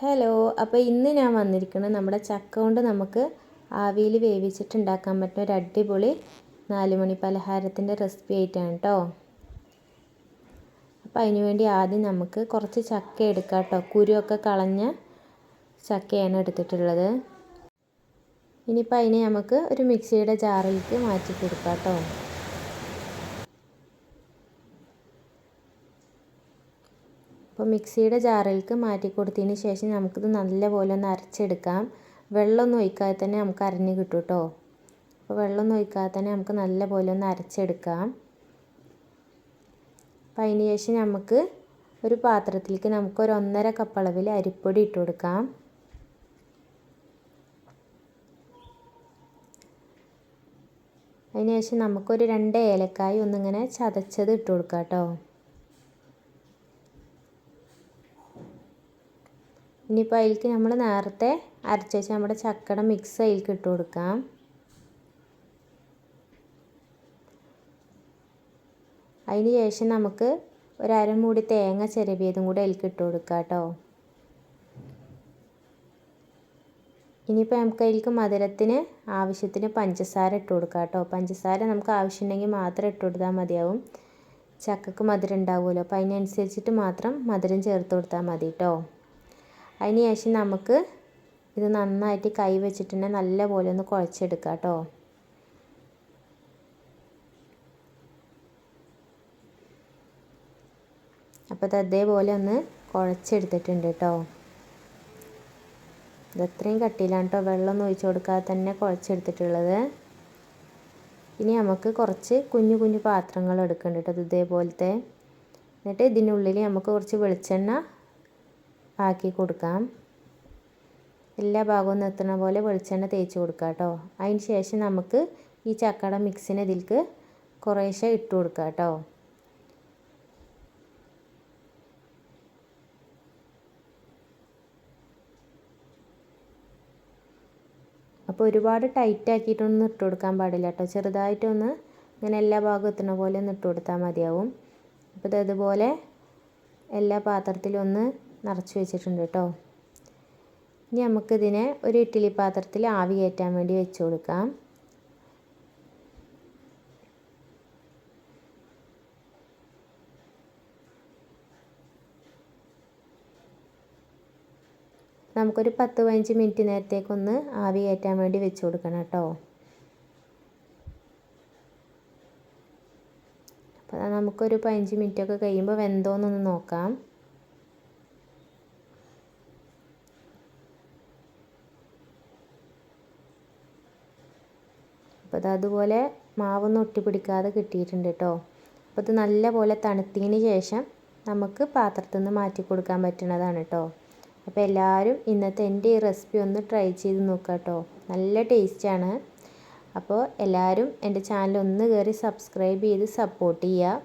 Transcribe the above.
Hello അപ്പോൾ ഇന്ന് ഞാൻ വന്നിരിക്കുന്നത് നമ്മുടെ ചക്ക കൊണ്ട് നമുക്ക് ആവിയിൽ വേവിച്ചിട്ട് ഉണ്ടാക്കാൻ പറ്റുന്ന ഒരു അടിപൊളി നാലുമണി പലഹാരത്തിന്റെ റെസിപ്പി ആയിട്ടാണ് കേട്ടോ അപ്പോൾ അതിന് വേണ്ടി ആദ്യം നമുക്ക് കുറച്ച് ചക്ക എടുക്കാം കേട്ടോ കുരുവൊക്കെ കളഞ്ഞ ചക്കയാണ് എടുത്തിട്ടുള്ളത്. ഇനിയിപ്പോൾ അതിനെ നമുക്ക് ഒരു മിക്സിയുടെ ജാറിലേക്ക് മാറ്റി കൊടുക്കാം കേട്ടോ അപ്പോൾ മിക്സിയുടെ ജാറിലേക്ക് മാറ്റി കൊടുത്തതിന് ശേഷം നമുക്കിത് നല്ലപോലെ ഒന്ന് അരച്ചെടുക്കാം. വെള്ളമൊന്നും ഒഴിക്കാതെ തന്നെ നമുക്ക് അരഞ്ഞ് കിട്ടും കേട്ടോ. അപ്പോൾ വെള്ളമൊന്നും ഒഴിക്കാതെ തന്നെ നമുക്ക് നല്ലപോലെ ഒന്ന് അരച്ചെടുക്കാം. അപ്പോൾ അതിന് ശേഷം നമുക്ക് ഒരു പാത്രത്തിലേക്ക് നമുക്ക് ഒരു ഒന്നര കപ്പ് അളവിൽ അരിപ്പൊടി ഇട്ട് കൊടുക്കാം. അതിന് ശേഷം നമുക്കൊരു രണ്ട് ഏലക്കായ ഒന്നിങ്ങനെ ചതച്ചത് ഇട്ട് കൊടുക്കാം കേട്ടോ. ഇനിയിപ്പോൾ അതിലേക്ക് നമ്മൾ നേരത്തെ അരച്ച് വെച്ച് നമ്മുടെ ചക്കട മിക്സ് അതിലേക്ക് ഇട്ട് കൊടുക്കാം. അതിന് ശേഷം നമുക്ക് ഒരു അരമൂടി തേങ്ങ ചിരവിയതും കൂടെ അതിലേക്ക് ഇട്ട് കൊടുക്കാം കേട്ടോ. ഇനിയിപ്പോൾ നമുക്ക് അതിലേക്ക് മധുരത്തിന് ആവശ്യത്തിന് പഞ്ചസാര ഇട്ട് കൊടുക്കാം കേട്ടോ. പഞ്ചസാര നമുക്ക് ആവശ്യമുണ്ടെങ്കിൽ മാത്രം ഇട്ട് കൊടുത്താൽ മതിയാവും. ചക്കക്ക് മധുരം ഉണ്ടാവുമല്ലോ. അപ്പോൾ അതിനനുസരിച്ചിട്ട് മാത്രം മധുരം ചേർത്ത് കൊടുത്താൽ മതി കേട്ടോ. അതിന് ശേഷം നമുക്ക് ഇത് നന്നായിട്ട് കൈ വെച്ചിട്ട് തന്നെ നല്ലപോലെ ഒന്ന് കുഴച്ചെടുക്കാം കേട്ടോ. അപ്പോൾ ഇത് അതേപോലെ ഒന്ന് കുഴച്ചെടുത്തിട്ടുണ്ട് കേട്ടോ. ഇതത്രയും കട്ടിയിലാണ് കേട്ടോ. വെള്ളമൊന്നും ഒഴിച്ചു കൊടുക്കാതെ തന്നെ കുഴച്ചെടുത്തിട്ടുള്ളത്. ഇനി നമുക്ക് കുറച്ച് കുഞ്ഞു കുഞ്ഞു പാത്രങ്ങൾ എടുക്കുന്നുണ്ട് ഇതേപോലത്തെ. എന്നിട്ട് ഇതിനുള്ളിൽ നമുക്ക് കുറച്ച് വെളിച്ചെണ്ണ ആക്കി കൊടുക്കാം. എല്ലാ ഭാഗവും നിർത്തുന്ന പോലെ വെളിച്ചെണ്ണ തേച്ച് കൊടുക്കുക കേട്ടോ. അതിന് ശേഷം നമുക്ക് ഈ ചക്കട മിക്സിന് ഇതിൽക്ക് കുറേശ്ശെ ഇട്ട് കൊടുക്കുക കേട്ടോ. അപ്പോൾ ഒരുപാട് ടൈറ്റ് ആക്കിയിട്ടൊന്നും ഇട്ട് കൊടുക്കാൻ പാടില്ല കേട്ടോ. ചെറുതായിട്ടൊന്ന് ഇങ്ങനെ എല്ലാ ഭാഗവും എത്തുന്ന പോലെ ഒന്ന് ഇട്ട് കൊടുത്താൽ മതിയാവും. അപ്പോൾ ഇതേപോലെ എല്ലാ പാത്രത്തിലും ഒന്ന് നിറച്ച് വെച്ചിട്ടുണ്ട് കേട്ടോ. ഇനി നമുക്കിതിനെ ഒരു ഇഡ്ഡലി പാത്രത്തിൽ ആവി കയറ്റാൻ വേണ്ടി വെച്ച് കൊടുക്കാം. നമുക്കൊരു പത്ത് പതിനഞ്ച് മിനിറ്റ് നേരത്തേക്കൊന്ന് ആവി കയറ്റാൻ വേണ്ടി വെച്ച് കൊടുക്കണം കേട്ടോ. അപ്പോൾ നമുക്കൊരു പതിനഞ്ച് മിനിറ്റൊക്കെ കഴിയുമ്പോൾ വെന്തോന്നൊന്ന് നോക്കാം. അപ്പോൾ ഇത് അതുപോലെ മാവൊന്നും ഒട്ടിപ്പിടിക്കാതെ കിട്ടിയിട്ടുണ്ട് കേട്ടോ അപ്പോൾ ഇത് നല്ലപോലെ തണുത്തതിന് ശേഷം നമുക്ക് പാത്രത്തിൽ നിന്ന് മാറ്റി കൊടുക്കാൻ പറ്റുന്നതാണ് കേട്ടോ അപ്പോൾ എല്ലാവരും ഇന്നത്തെ എന്റെ ഈ റെസിപ്പി ഒന്ന് ട്രൈ ചെയ്ത് നോക്കുക കേട്ടോ നല്ല ടേസ്റ്റാണ്. അപ്പോൾ എല്ലാവരും എന്റെ ചാനൽ ഒന്ന് കയറി സബ്സ്ക്രൈബ് ചെയ്ത് സപ്പോർട്ട് ചെയ്യുക